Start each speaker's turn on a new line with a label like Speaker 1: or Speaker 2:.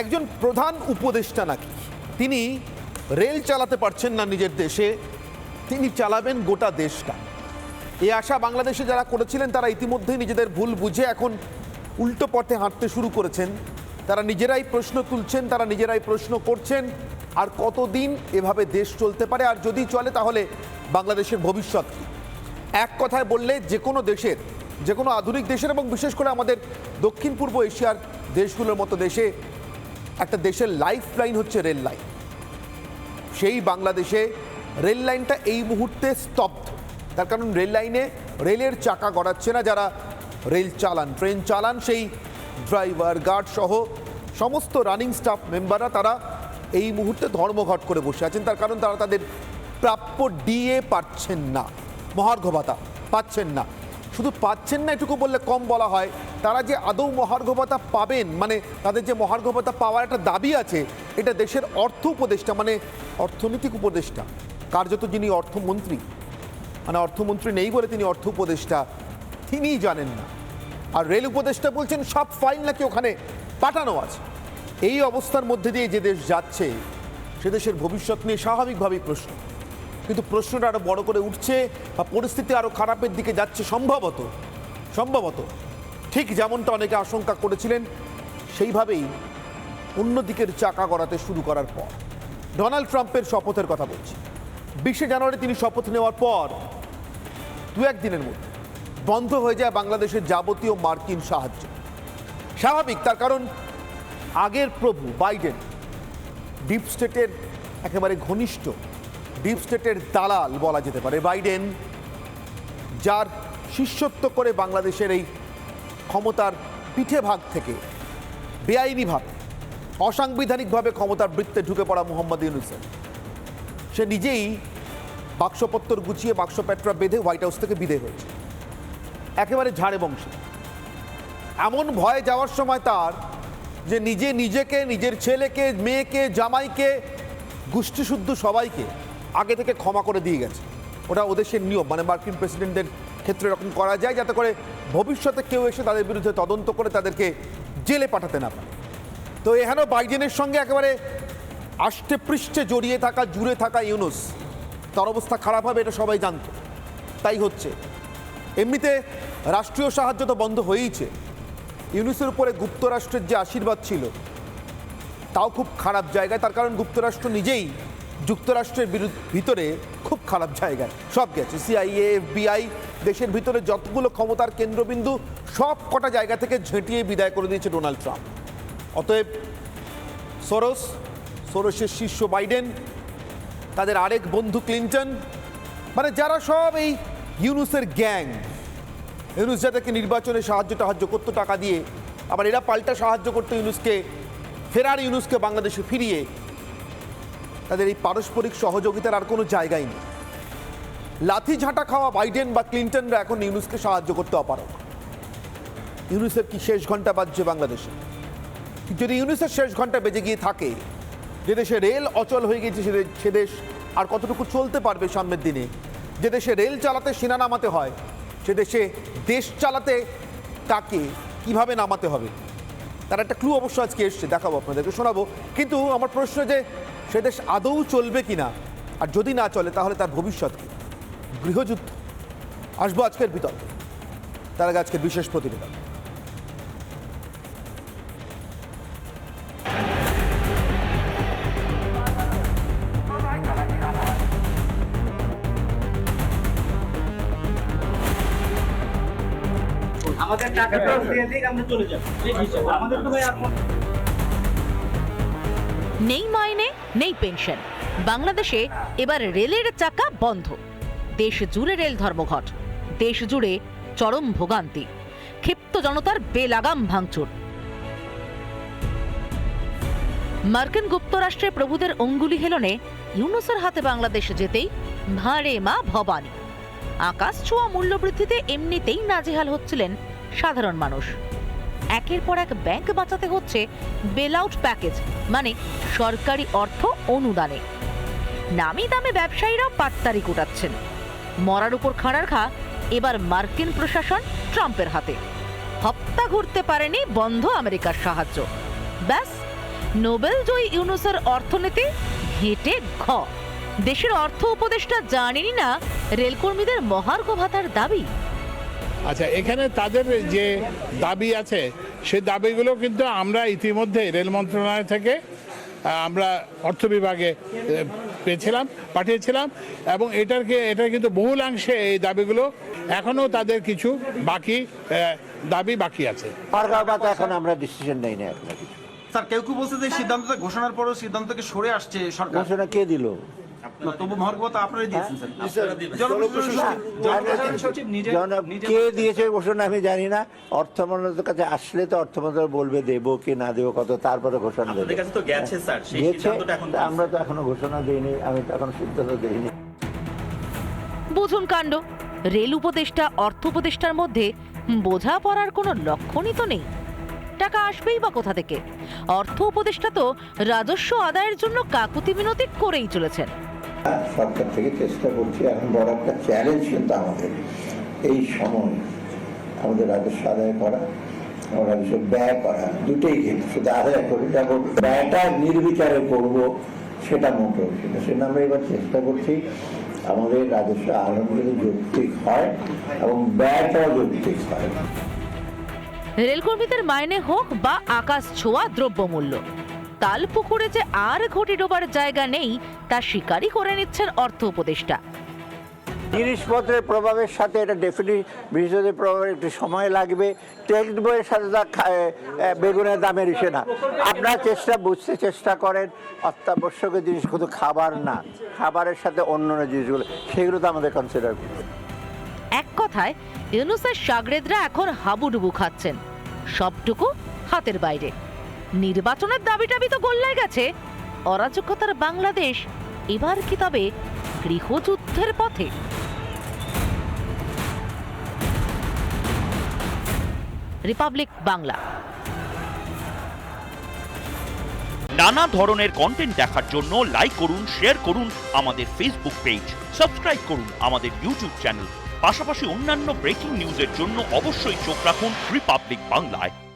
Speaker 1: একজন প্রধান উপদেষ্টা নাকি? তিনি রেল চালাতে পারছেন না নিজের দেশে, তিনি চালাবেন গোটা দেশটা। এই আশা বাংলাদেশে যারা করেছিলেন, তারা ইতিমধ্যেই নিজেদের ভুল বুঝে এখন উল্টো পথে হাঁটতে শুরু করেছেন। তারা নিজেরাই প্রশ্ন তুলছেন, তারা নিজেরাই প্রশ্ন করছেন, আর কতদিন এভাবে দেশ চলতে পারে? আর যদি চলে, তাহলে বাংলাদেশের ভবিষ্যৎ কী? এক কথায় বললে, যে কোনো দেশের, যে কোনো আধুনিক দেশের এবং বিশেষ করে আমাদের দক্ষিণ পূর্ব এশিয়ার দেশগুলোর মতো দেশে একটা দেশের লাইফ লাইন হচ্ছে রেল লাইন সেই বাংলাদেশে রেল লাইনটা এই মুহূর্তে স্তব্ধ। তার কারণ রেল লাইনে রেলের চাকা গড়াচ্ছে না যারা রেল চালান ট্রেন চালান, সেই ড্রাইভার গার্ড সহ সমস্ত রানিং স্টাফ মেম্বাররা তারা এই মুহূর্তে ধর্মঘট করে বসে আছেন। তার কারণ তারা তাদের প্রাপ্য ডিএ পাচ্ছেন না, মহার্ঘ ভাতা পাচ্ছেন না। শুধু পাচ্ছেন না এটুকু বললে কম বলা হয় তারা যে আদৌ মহার্ঘ ভাতা পাবেন মানে তাদের যে মহার্ঘ ভাতা পাওয়ার একটা দাবি আছে, এটা দেশের অর্থ উপদেষ্টা মানে অর্থনৈতিক উপদেষ্টা, কার্যত যিনি অর্থমন্ত্রী মানে অর্থমন্ত্রী নেই বলে তিনি অর্থ উপদেষ্টা, তিনিই জানেন না। আর রেল উপদেষ্টা বলছেন, সব ফাইল নাকি ওখানে পাঠানো আছে। এই অবস্থার মধ্যে দিয়ে যে দেশ যাচ্ছে, সে দেশের ভবিষ্যৎ নিয়ে স্বাভাবিকভাবেই প্রশ্ন। কিন্তু প্রশ্নটা আরও বড় করে উঠছে, বা পরিস্থিতি আরও খারাপের দিকে যাচ্ছে সম্ভবত সম্ভবত। ঠিক যেমনটা অনেকে আশঙ্কা করেছিলেন, সেইভাবেই অন্যদিকের চাকা গড়াতে শুরু করার পর। ডোনাল্ড ট্রাম্পের শপথের কথা বলছি। বিশে জানুয়ারি তিনি শপথ নেওয়ার পর, দু একদিনের মধ্যে বন্ধ হয়ে যায় বাংলাদেশের যাবতীয় মার্কিন সাহায্য। স্বাভাবিক, তার কারণ আগের প্রভু বাইডেন ডিপ স্টেটের একেবারে ঘনিষ্ঠ, ডিপ স্টেটের দালাল বলা যেতে পারে। বাইডেন, যার শিষ্যত্ব করে বাংলাদেশের এই ক্ষমতার পিঠে ভাগ থেকে বেআইনিভাবে অসাংবিধানিকভাবে ক্ষমতার বৃত্তে ঢুকে পড়া মোহাম্মদ ইউনুসেফ সে নিজেই বাক্সপত্তর গুছিয়ে বাক্স প্যাট্রা বেঁধে হোয়াইট হাউস থেকে বিদে হয়েছে। একেবারে ঝাড়ে বংশী। এমন ভয়ে যাওয়ার সময় তার যে নিজে নিজেকে, নিজের ছেলেকে, মেয়েকে, জামাইকে গোষ্ঠীশুদ্ধ সবাইকে আগে থেকে ক্ষমা করে দিয়ে গেছে। ওটা ওদেশের নিয়ম মানে মার্কিন প্রেসিডেন্টদের ক্ষেত্রে এরকম করা যায় যাতে করে ভবিষ্যতে কেউ এসে তাদের বিরুদ্ধে তদন্ত করে তাদেরকে জেলে পাঠাতে না পারে। তো এখানেও বাইডেনের সঙ্গে একেবারে আষ্টে পৃষ্ঠে জড়িয়ে থাকা, জুড়ে থাকা ইউনুস, তার অবস্থা খারাপ হবে এটা সবাই জানতো। তাই হচ্ছে। এমনিতে রাষ্ট্রীয় সাহায্য তো বন্ধ হয়েইছে ইউনুসের উপরে গুপ্তরাষ্ট্রের যে আশীর্বাদ ছিল, তাও খুব খারাপ জায়গায়। তার কারণ গুপ্তরাষ্ট্র নিজেই যুক্তরাষ্ট্রের বিরুদ্ধ ভিতরে খুব খারাপ জায়গায়। সব গেছে। সিআইএ, এফবিআই দেশের ভিতরে যতগুলো ক্ষমতার কেন্দ্রবিন্দু, সব কটা জায়গা থেকে ঝেঁটিয়ে বিদায় করে দিয়েছে ডোনাল্ড ট্রাম্প। অতএব সোরস, সোরসের শীর্ষ বাইডেন, তাদের আরেক বন্ধু ক্লিন্টন মানে যারা সব এই ইউনুসের গ্যাং। ইউনুস যাদেরকে নির্বাচনে সাহায্য টাহায্য করতো টাকা দিয়ে, আবার এরা পাল্টা সাহায্য করতো ইউনুসকে, ফেরার ইউনুসকে বাংলাদেশে ফিরিয়ে। তাদের এই পারস্পরিক সহযোগিতার আর কোনো জায়গাই নেই। লাথি ঝাঁটা খাওয়া বাইডেন বা ক্লিন্টনরা এখন ইউনুসকে সাহায্য করতে অপারক ইউনুসের কি শেষ ঘণ্টা বাজছে বাংলাদেশে? যদি ইউনুসের শেষ ঘণ্টা বেজে গিয়ে থাকে, যে দেশে রেল অচল হয়ে সে সে দেশ আর কতটুকু চলতে পারবে সামনের দিনে? যে দেশে রেল চালাতে সেনা নামাতে হয়, সে দেশে দেশ চালাতে তাকে কীভাবে নামাতে হবে? তার একটা ক্লু অবশ্য আজকে এসছে, দেখাবো আপনাদেরকে, শোনাবো। কিন্তু আমার প্রশ্ন যে, সে দেশ আদৌ চলবে কিনা? আর যদি না চলে, তাহলে তার ভবিষ্যৎ কি? গৃহযুদ্ধ। আসব আজকের বিতর্কে। তার আগে আজকের বিশেষ প্রতিবেদন।
Speaker 2: আমাদের টাকাটা দিয়ে দিক আমরা চলে যাব। আমাদের তো ভাই আর
Speaker 3: নেই মাইনে নেই পেনশন। বাংলাদেশে এবার রেলের চাকা বন্ধ। দেশ জুড়ে রেল ধর্মঘট। দেশ জুড়ে চরম ভোগান্তি। ক্ষিপ্ত জনতার বেলাগাম ভাঙচুর। মার্কিন গুপ্তরাষ্ট্রে প্রভুদের অঙ্গুলি হেলনে ইউনুসের হাতে বাংলাদেশ যেতেই ভাঁড়ে মা ভবানী। আকাশ ছোঁয়া মূল্যবৃদ্ধিতে এমনিতেই নাজেহাল হচ্ছিলেন সাধারণ মানুষ। একের পর এক ব্যাংক বাঁচাতে হচ্ছে বেল আউট প্যাকেজ মানে সরকারি অর্থ অনুদানে। নামি দামে ব্যবসায়ীরাও পাত্তারি কুটাচ্ছেন। মরার উপর খাঁড়ার খা এবার মার্কিন প্রশাসন ট্রাম্পের হাতে। হপ্তা ঘুরতে পারেনি বন্ধ আমেরিকার সাহায্য। ব্যাস, নোবেল জয়ী ইউনুসের অর্থনীতি হেঁটে ঘ। দেশের অর্থ উপদেষ্টা জানেনই না রেলকর্মীদের মহার্ঘ ভাতার দাবি।
Speaker 4: আচ্ছা এখানে তাদের যে দাবি আছে, সেই দাবিগুলো কিন্তু আমরা ইতিমধ্যে রেল মন্ত্রণালয় থেকে আমরা অর্থ বিভাগে পেয়েছিলাম পাঠিয়েছিলাম এবং এটারকে এটার কিন্তু বহুলাংশে এই দাবিগুলো এখনও তাদের কিছু বাকি দাবি বাকি আছে।
Speaker 5: এখন আমরা ডিসিশন নেই না এখন
Speaker 6: স্যার কেউ কেউ বলছে যে সিদ্ধান্তটা ঘোষণার পরও সিদ্ধান্তকে সরে আসছে সরকার।
Speaker 5: ঘোষণা কে দিল?
Speaker 6: না, তবু মহার্ঘতা আপনারাই দিয়েছেন স্যার।
Speaker 5: কে দিয়েছে ঘোষণা আমি জানি না। অর্থ কাছে আসলে তো অর্থ বলবে দেবো কি না দেবো কত তারপরে ঘোষণা দেবে।
Speaker 7: আপনাদের কাছে তো গেছে স্যার। সেই
Speaker 5: গেছে
Speaker 7: সিদ্ধান্তটা এখন
Speaker 5: তা আমরা তো এখনও ঘোষণা দিইনি আমি তো এখনও সিদ্ধান্ত দিইনি।
Speaker 3: বুঝুন কাণ্ড রেল উপদেষ্টা অর্থ উপদেষ্টার মধ্যে বোঝাপড়ার কোনো লক্ষণই তো নেই। টাকা আসবেই বা কোথা থেকে? অর্থ উপদেষ্টা তো রাজস্ব আদায়ের জন্য কাকুতি মিনতি করেই চলেছেন।
Speaker 8: সরকার থেকে চেষ্টা করছি, এখন বড় একটা চ্যালেঞ্জ কিন্তু আমাদের এই সময় আমাদের রাজস্ব আদায় করা রাজস্ব ব্যয় করা, দুটোই কিন্তু, শুধু আদায় করি এবং ব্যয়টা নির্বিচারে করব সেটা মোটেও সেটা সেটা আমরা এবার চেষ্টা করছি আমাদের রাজস্ব আলমগুলো যৌক্তিক হয় এবং ব্যয়টাও যৌক্তিক হয়।
Speaker 3: রেলকর্মীদের মাইনে হোক বা আকাশ ছোঁয়া দ্রব্যমূল্য। তাল পুকুরে যে আর ঘটি ডোবার জায়গা নেই তা স্বীকারই করে নিচ্ছেন অর্থ উপদেষ্টা।
Speaker 5: জিনিসপত্রের প্রভাবের সাথে এটা ডেফিনেট বৃহস্পতির প্রভাবের একটু সময় লাগবে। টেক্সট বইয়ের সাথে তা বেগুনের দামের ইসে না। আপনারা চেষ্টা বুঝতে চেষ্টা করেন অত্যাবশ্যকীয় জিনিস শুধু খাবার না। খাবারের সাথে অন্য অন্য জিনিসগুলো সেগুলো তো আমাদের কনসিডার
Speaker 3: এক কথায় ইউনুসের সাগরেদরা এখন হাবুডুবু খাচ্ছেন। সবটুকু হাতের বাইরে। নির্বাচনের দাবি টাবি তো গোল্লায় গেছে। অরাজকতার বাংলাদেশ এবার কি তবে গৃহযুদ্ধের পথে? রিপাবলিক বাংলা।
Speaker 9: নানা ধরনের কন্টেন্ট দেখার জন্য লাইক করুন শেয়ার করুন আমাদের ফেসবুক পেজ সাবস্ক্রাইব করুন আমাদের ইউটিউব চ্যানেল পাশাপাশি অন্যান্য ব্রেকিং নিউজের জন্য অবশ্যই চোখ রাখুন রিপাবলিক বাংলায়